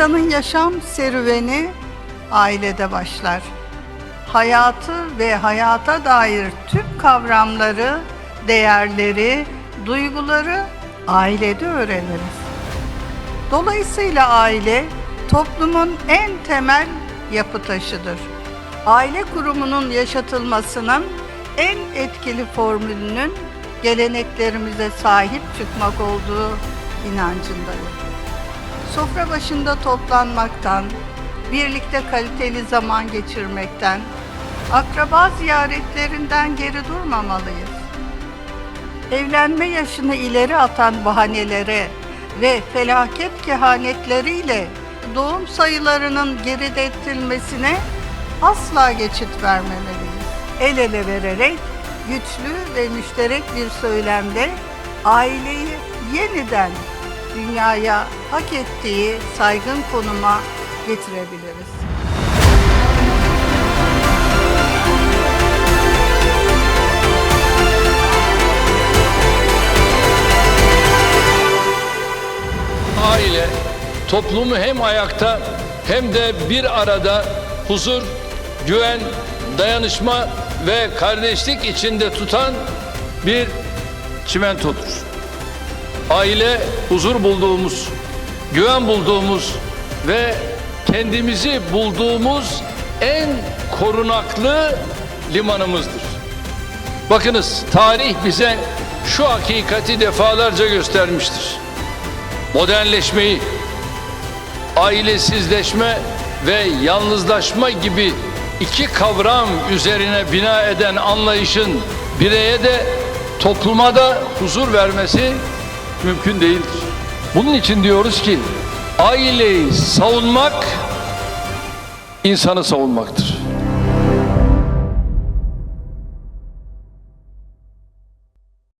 İnsanın yaşam serüveni ailede başlar. Hayatı ve hayata dair tüm kavramları, değerleri, duyguları ailede öğreniriz. Dolayısıyla aile toplumun en temel yapı taşıdır. Aile kurumunun yaşatılmasının en etkili formülünün geleneklerimize sahip çıkmak olduğu inancındayım. Sofra başında toplanmaktan, birlikte kaliteli zaman geçirmekten, akraba ziyaretlerinden geri durmamalıyız. Evlenme yaşını ileri atan bahanelere ve felaket kehanetleriyle doğum sayılarının geriletilmesine asla geçit vermemeliyiz. El ele vererek güçlü ve müşterek bir söylemde aileyi yeniden dünyaya hak ettiği saygın konuma getirebiliriz. aile toplumu hem ayakta hem de bir arada huzur, güven, dayanışma ve kardeşlik içinde tutan bir çimentodur. Aile huzur bulduğumuz, güven bulduğumuz ve kendimizi bulduğumuz en korunaklı limanımızdır. Bakınız tarih bize şu hakikati defalarca göstermiştir modernleşmeyi, ailesizleşme ve yalnızlaşma gibi iki kavram üzerine bina eden anlayışın bireye de topluma da huzur vermesi mümkün değildir. Bunun için diyoruz ki aileyi savunmak insanı savunmaktır.